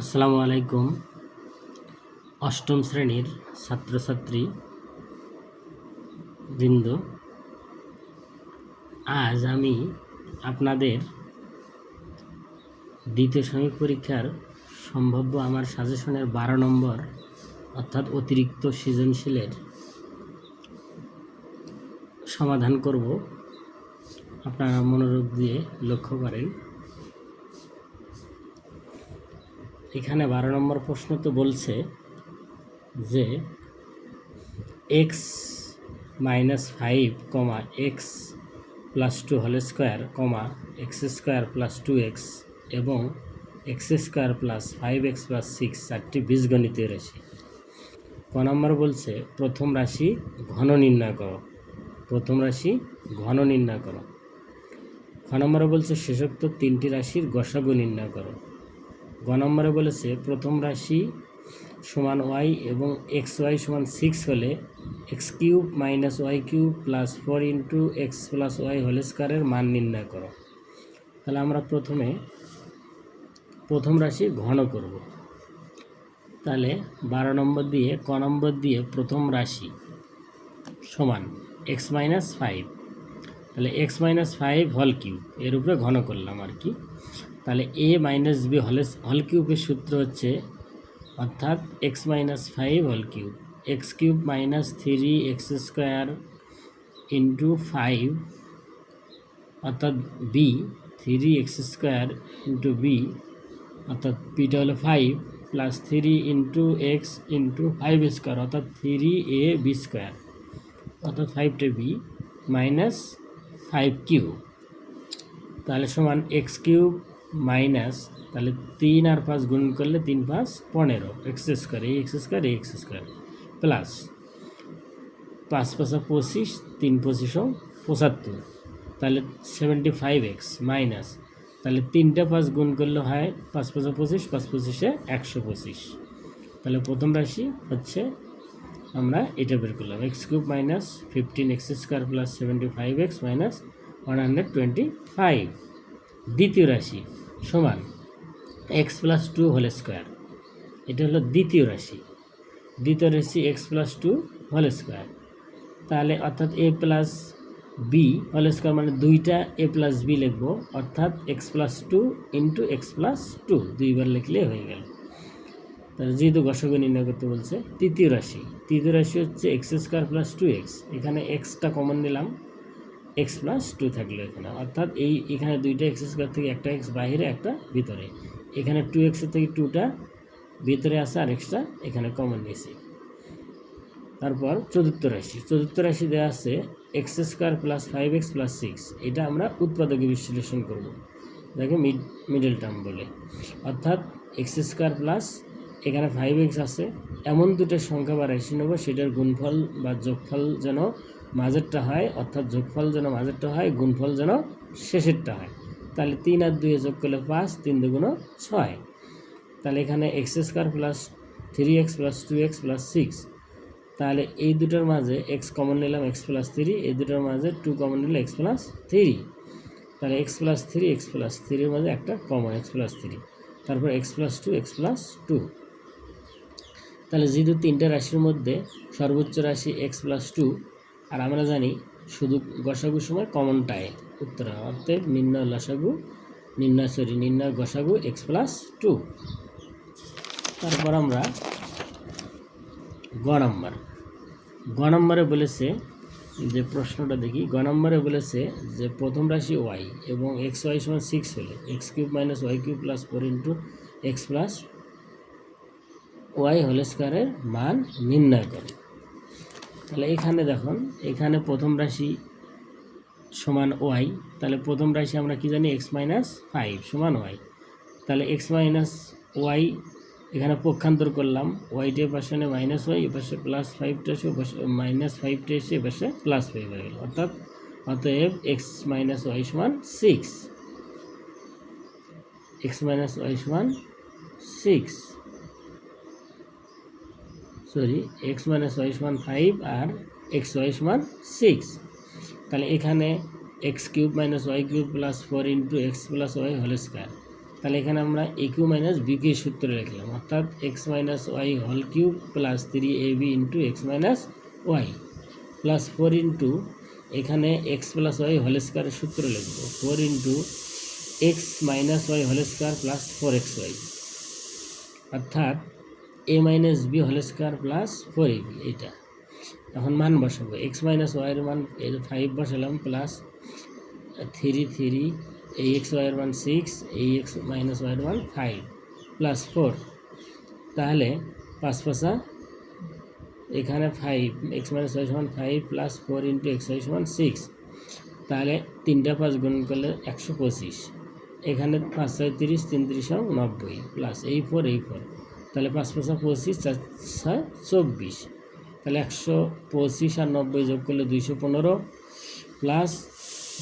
আসসালামু আলাইকুম। অষ্টম শ্রেণির ছাত্রছাত্রী বৃন্দ, আজ আমি আপনাদের দ্বিতীয় সাময়িক পরীক্ষার সম্ভাব্য আমার সাজেশনের বারো নম্বর, অর্থাৎ অতিরিক্ত সৃজনশীলের সমাধান করব। আপনারা মনোযোগ দিয়ে লক্ষ্য করেন। এখানে বারো নম্বর প্রশ্ন তো বলছে যে x minus five comma x plus two whole square comma x square plus two x এবং x square plus five x plus six চারটি বীজগণিতীয় রাশি ক নম্বর বলছে, প্রথম রাশি ঘন নির্ণয় করো। প্রথম রাশি ঘন নির্ণয় করো। খ নম্বরে বলছে, শেষোক্ত তিনটি রাশির গসাগু নির্ণয় করো। গ নম্বরে বলেছে, প্রথম রাশি সমান ওয়াই এবং এক্স ওয়াই সমান সিক্স হলে x cube minus y cube plus four into x plus y whole স্কোয়ারের মান নির্ণয় করো। তাহলে আমরা প্রথমে প্রথম রাশি ঘন করব। তাহলে বারো নম্বর দিয়ে, ক নম্বর দিয়ে প্রথম রাশি সমান এক্স মাইনাস ফাইভ তাহলে এক্স মাইনাস ফাইভ হল কিউব এর উপরে ঘন করলাম আর কি। তাহলে এ মাইনাস বি হলে হল কিউবের সূত্র হচ্ছে অর্থাৎ এক্স মাইনাস ফাইভ হল cube X cube minus three X square into five অর্থাৎ B three X square into B অর্থাৎ বিটা হলো five plus three into X into five square অর্থাৎ থ্রি এ বি স্কোয়ার অর্থাৎ ফাইভটা B minus five cube তাহলে সমান x cube minus তাহলে তিন আর পাঁচ গুণ করলে তিন পাঁচ পনেরো। এক্স স্কোয়ার এই এক্স স্কোয়ার এই এক্স স্কোয়ার প্লাস পাঁচ পাঁচা পঁচিশ, তিন পঁচিশও পঁচাত্তর। তাহলে সেভেন্টি ফাইভ এক্স মাইনাস তাহলে তিনটা পাঁচ গুণ করলে হয় পাঁচ পাঁচা পঁচিশ, পাঁচ পঁচিশে একশো পঁচিশ। তাহলে প্রথম রাশি হচ্ছে আমরা এটা বের করলাম। X cube minus fifteen x square plus seventy five x minus one hundred twenty five দ্বিতীয় রাশি সমান x plus two whole square এটা হলো দ্বিতীয় রাশি। দ্বিতীয় রাশি x plus two whole square তাহলে অর্থাৎ a plus b whole square মানে দুইটা এ প্লাস বি লিখব। অর্থাৎ x plus two into x plus two দুইবার লিখলে হয়ে গেল। তাহলে যেহেতু গসগু নির্ণয় করতে বলছে, তৃতীয় রাশি। তৃতীয় রাশি হচ্ছে X square plus two X এখানে এক্সটা কমন নিলাম। এক্স প্লাস টু থাকল এখানে। অর্থাৎ এই, এখানে দুইটা এক্স স্কোয়ার থেকে একটা এক্স বাইরে, একটা ভিতরে। এখানে টু এক্সের থেকে টুটা ভিতরে আছে আর এক্সটা এখানে কমন নিয়েছি। তারপর চতুর্থ রাশি। চতুর্থ রাশি দেওয়া আছে x square plus five x plus six এটা আমরা উৎপাদকে বিশ্লেষণ করব। দেখে মিড মিডল টার্ম বলে। অর্থাৎ এক্স স্কোয়ার প্লাস এখানে ফাইভ এক্স আছে। এমন দুটো সংখ্যা বা রাশি নেব, সেটার গুণফল বা যোগফল যেন মাঝেরটা হয় অর্থাৎ যোগফল যেন মাঝেরটা হয় গুণফল যেন শেষেরটা হয় তাহলে তিন আর দুয়ে যোগ করলে পাঁচ তিন দুগুণ ছয় তাহলে এখানে x square plus three x plus two x plus six তাহলে এই দুটোর মাঝে এক্স কমন নিলাম এক্স প্লাস থ্রি এই দুটোর মাঝে টু কমন নিলে এক্স প্লাস থ্রি তাহলে x plus three x plus থ্রির মাঝে একটা কমন এক্স প্লাস থ্রি তারপর x plus two x plus two তাহলে যেহেতু তিনটে রাশির মধ্যে সর্বোচ্চ রাশি এক্স প্লাস টু আর আমরা জানি শুধু গসাগু সময় কমনটায় উত্তর হয় অর্থাৎ নির্ণয় লসাগু নির্ণয় সরি নির্ণয় গসাগু এক্স প্লাস টু তারপর আমরা গ নম্বর। গ নম্বরে বলেছে যে প্রশ্নটা দেখি, গ নম্বরে বলেছে যে প্রথম রাশি ওয়াই এবং এক্স ওয়াই সমান সিক্স হলে x cube minus y cube plus four into x plus y whole স্কোয়ারের মান নির্ণয় করে। তাহলে এখানে দেখুন, এখানে প্রথম রাশি সমান ওয়াই, তাহলে প্রথম রাশি আমরা কি জানি? এক্স মাইনাস ফাইভ সমান ওয়াই। তাহলে এক্স মাইনাস ওয়াই এখানে পক্ষান্তর করলাম ওয়াইটের পাশে মাইনাস ওয়াই এপাশে প্লাস ফাইভটা এসে মাইনাস ফাইভটা এসে এপাশে প্লাস ফাইভ হয়ে গেল। অর্থাৎ, অতএব এক্স মাইনাস ওয়াই সমান সিক্স এক্স মাইনাস ওয়াই সমান six sorry x minus y সমান ফাইভ আর এক্স ওয়াই সমান সিক্স তাহলে এখানে x cube minus y cube plus four into x plus y whole square তাহলে এখানে আমরা a cube minus b cube সূত্র লিখলাম, অর্থাৎ এক্স মাইনাস ওয়াই হল cube plus three a b into x minus y plus four into এখানে x plus y whole স্কোয়ারের সূত্র লিখব four into x minus y whole square plus four x y অর্থাৎ a minus b whole square plus four a b এইটা। এখন মান বসাবো। X minus ওয়াইয়ের মান এর ফাইভ বসালাম প্লাস থ্রি থ্রি এই এক্স ওয়াইয়ের মান সিক্স এই এক্স মাইনাস ওয়াইয়ের মান ফাইভ প্লাস ফোর তাহলে পাঁচ পাঁচা, এখানে ফাইভ এক্স মাইনাস ওয়াই সমান five plus four into x y সমান সিক্স তাহলে তিনটা পাঁচ গুণ করলে একশো পঁচিশ। এখানে পাঁচ ছয় তিরিশ, তিন তিরিশ নব্বই প্লাস এই ফোর এই ফোর তাহলে পাঁচ পাঁচা পঁচিশ, চার ছয়, চব্বিশ। তাহলে একশো পঁচিশ আর নব্বই যোগ করলে দুইশো পনেরো, প্লাস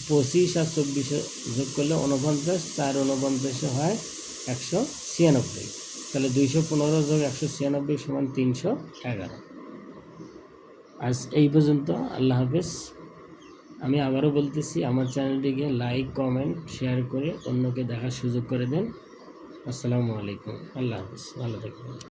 পঁচিশ আর চব্বিশে যোগ করলে উনপঞ্চাশ চার উনপঞ্চাশে হয় একশো ছিয়ানব্বই। তাহলে দুইশো পনেরো যোগ একশো ছিয়ানব্বই সমান তিনশো এগারো। আজ এই পর্যন্ত, আল্লাহ হাফেজ। আমি আবারও বলতেছি, আমার চ্যানেলটিকে লাইক, কমেন্ট, শেয়ার করে অন্যকে দেখার সুযোগ করে দেন। আসসালামু আলাইকুম। আল্লাহ হাফিজ। ভালো থাকবেন।